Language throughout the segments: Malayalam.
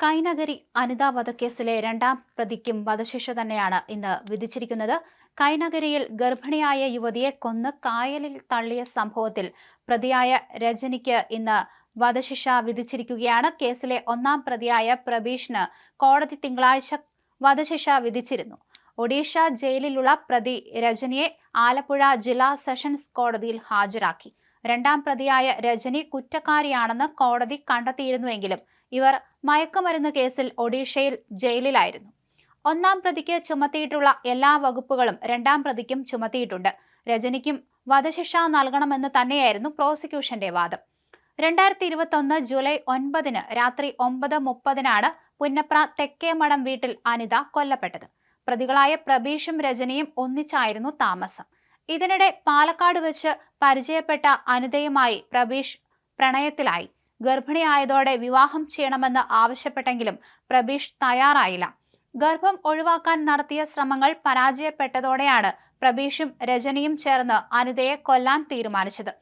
കൈനഗരി അനിതാ വധക്കേസിലെ രണ്ടാം പ്രതിക്കും വധശിക്ഷ തന്നെയാണ് ഇന്ന് വിധിച്ചിരിക്കുന്നത്. കൈനഗരിയിൽ ഗർഭിണിയായ യുവതിയെ കൊന്ന് കായലിൽ തള്ളിയ സംഭവത്തിൽ പ്രതിയായ രജനിക്ക് ഇന്ന് വധശിക്ഷ വിധിച്ചിരിക്കുകയാണ്. കേസിലെ ഒന്നാം പ്രതിയായ പ്രബീഷിന് കോടതി തിങ്കളാഴ്ച വധശിക്ഷ വിധിച്ചിരുന്നു. ഒഡീഷ ജയിലിലുള്ള പ്രതി രജനിയെ ആലപ്പുഴ ജില്ലാ സെഷൻസ് കോടതിയിൽ ഹാജരാക്കി. രണ്ടാം പ്രതിയായ രജനി കുറ്റക്കാരിയാണെന്ന് കോടതി കണ്ടെത്തിയിരുന്നുവെങ്കിലും ഇവർ മയക്കുമരുന്ന് കേസിൽ ഒഡീഷയിൽ ജയിലിലായിരുന്നു. ഒന്നാം പ്രതിക്ക് ചുമത്തിയിട്ടുള്ള എല്ലാ വകുപ്പുകളും രണ്ടാം പ്രതിക്കും ചുമത്തിയിട്ടുണ്ട്. രജനിക്കും വധശിക്ഷ നൽകണമെന്ന് തന്നെയായിരുന്നു പ്രോസിക്യൂഷന്റെ വാദം. രണ്ടായിരത്തി ഇരുപത്തൊന്ന് ജൂലൈ ഒൻപതിന് രാത്രി ഒമ്പത് മുപ്പതിനാണ് പുന്നപ്ര തെക്കേമടം വീട്ടിൽ അനിത കൊല്ലപ്പെട്ടത്. പ്രതികളായ പ്രബീഷും രജനിയും ഒന്നിച്ചായിരുന്നു താമസം. ഇതിനിടെ പാലക്കാട് വെച്ച് പരിചയപ്പെട്ട അനിതയുമായി പ്രബീഷ് പ്രണയത്തിലായി. ഗർഭിണിയായതോടെ വിവാഹം ചെയ്യണമെന്ന് ആവശ്യപ്പെട്ടെങ്കിലും പ്രബീഷ് തയ്യാറായില്ല. ഗർഭം ഒഴിവാക്കാൻ നടത്തിയ ശ്രമങ്ങൾ പരാജയപ്പെട്ടതോടെയാണ് പ്രബീഷും രജനിയും ചേർന്ന് അനിതയെ കൊല്ലാൻ തീരുമാനിച്ചത്.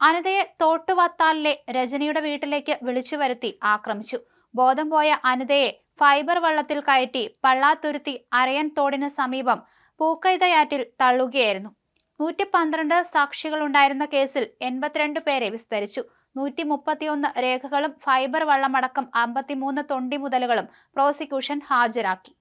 അനിതയെ തോട്ടുവത്താലിലെ രജനിയുടെ വീട്ടിലേക്ക് വിളിച്ചു വരുത്തി ആക്രമിച്ചു. ബോധം പോയ അനിതയെ ഫൈബർ വള്ളത്തിൽ കയറ്റി പള്ളാത്തുരുത്തി അരയൻ തോടിന് സമീപം പൂക്കൈതയാറ്റിൽ തള്ളുകയായിരുന്നു. നൂറ്റി പന്ത്രണ്ട് സാക്ഷികളുണ്ടായിരുന്ന കേസിൽ എൺപത്തിരണ്ട് പേരെ വിസ്തരിച്ചു. നൂറ്റി മുപ്പത്തിയൊന്ന് രേഖകളും ഫൈബർ വള്ളമടക്കം അമ്പത്തിമൂന്ന് തൊണ്ടി മുതലുകളും പ്രോസിക്യൂഷൻ ഹാജരാക്കി.